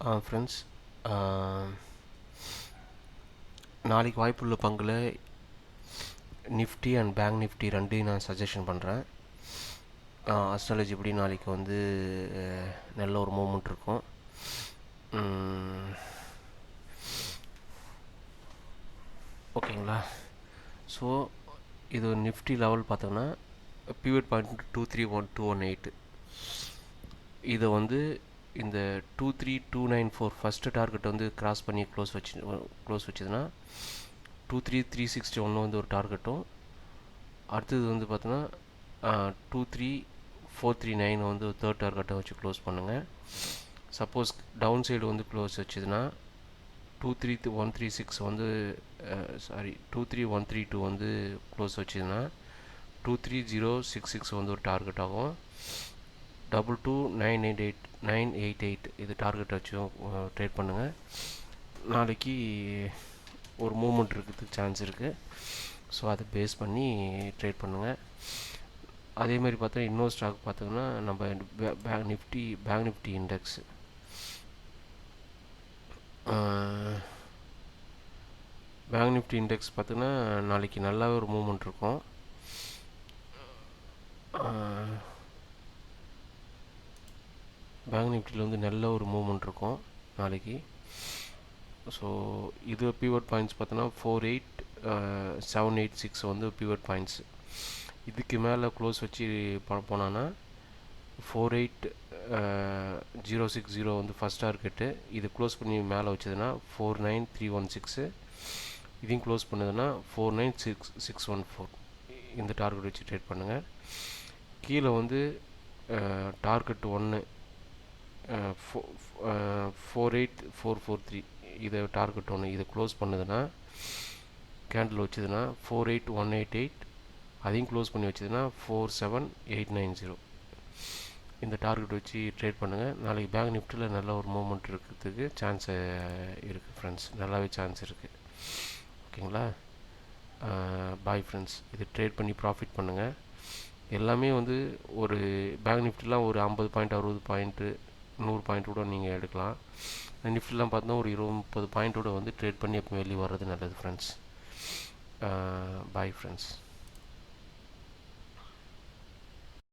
Friends நாளைக்கு வாய்ப்புள்ள பங்கில் நிஃப்டி அண்ட் பேங்க் நிஃப்டி ரெண்டையும் நான் சஜஷன் பண்ணுறேன் அஸ்ட்ராலஜி இப்படி நாளைக்கு வந்து நல்ல ஒரு மூமெண்ட் இருக்கும். ஓகேங்களா? ஸோ இது நிஃப்டி லெவல் பார்த்தோன்னா pivot point two three one two one eight இதை வந்து இந்த two three two nine four first target வந்து க்ராஸ் பண்ணி க்ளோஸ் வச்சு க்ளோஸ் வச்சதுன்னா டூ த்ரீ த்ரீ சிக்ஸ்டி ஒன்று வந்து ஒரு டார்கெட்டும் அடுத்தது வந்து பார்த்தோன்னா two three four three nine வந்து தேர்ட் டார்கெட்டை வச்சு க்ளோஸ் பண்ணுங்கள் சப்போஸ் டவுன் சைடு வந்து close வச்சதுன்னா two three one three six வந்து sorry two three one three two வந்து close வச்சதுன்னா two three zero six six வந்து ஒரு டார்கெட் ஆகும் double two nine eight eight nine eight eight இது target வச்சும் trade பண்ணுங்கள் நாளைக்கு ஒரு மூமெண்ட் இருக்கிறதுக்கு சான்ஸ் இருக்குது ஸோ அதை பேஸ் பண்ணி ட்ரேட் பண்ணுங்கள் அதே மாதிரி பார்த்தா இன்னொரு ஸ்டாக் பார்த்தோம்னா நம்ம bank Nifty bank Nifty index bank Nifty index பார்த்தோன்னா நாளைக்கு நல்லாவே ஒரு மூமெண்ட் இருக்கும். பேங்க் நிஃப்டியில் வந்து நல்ல ஒரு மூமெண்ட் இருக்கும் நாளைக்கு. ஸோ இது பிவட் பாயிண்ட்ஸ் பார்த்தோன்னா four eight seven eight six வந்து பிவட் பாயிண்ட்ஸ் இதுக்கு மேலே க்ளோஸ் வச்சு போ- போனான்னா four eight zero six zero வந்து ஃபஸ்ட் டார்கெட்டு இது க்ளோஸ் பண்ணி மேலே வச்சதுன்னா four nine three one six இதையும் close பண்ணதுன்னா four nine six six one four இந்த டார்கெட் வச்சு ட்ரேட் பண்ணுங்கள் கீழே வந்து டார்கெட் ஒன்று four eight four four three இதை டார்கெட் ஒன்று இதை க்ளோஸ் பண்ணுதுன்னா candle வச்சுதுன்னா four eight one eight eight அதையும் க்ளோஸ் பண்ணி வச்சதுன்னா four seven eight nine zero இந்த டார்கெட் வச்சு ட்ரேட் பண்ணுங்கள் நாளைக்கு பேங்க் நிஃப்டியில் நல்ல ஒரு மூமெண்ட் இருக்கிறதுக்கு சான்ஸ் இருக்குது ஃப்ரெண்ட்ஸ் நல்லாவே சான்ஸ் இருக்குது ஓகேங்களா? பாய் ஃப்ரெண்ட்ஸ் இது ட்ரேட் பண்ணி ப்ராஃபிட் பண்ணுங்கள் எல்லாமே வந்து ஒரு பேங்க் நிஃப்டிலாம் ஒரு ஐம்பது பாயிண்ட் அறுபது பாயிண்ட்டு நூறு பாயிண்ட்டோட நீங்கள் எடுக்கலாம். நிஃப்டிலாம் பார்த்தா ஒரு இருபது முப்பது பாயிண்ட்டோட வந்து ட்ரேட் பண்ணி எப்போ வெளியே வர்றது நல்லது ஃப்ரெண்ட்ஸ் பாய் ஃப்ரெண்ட்ஸ்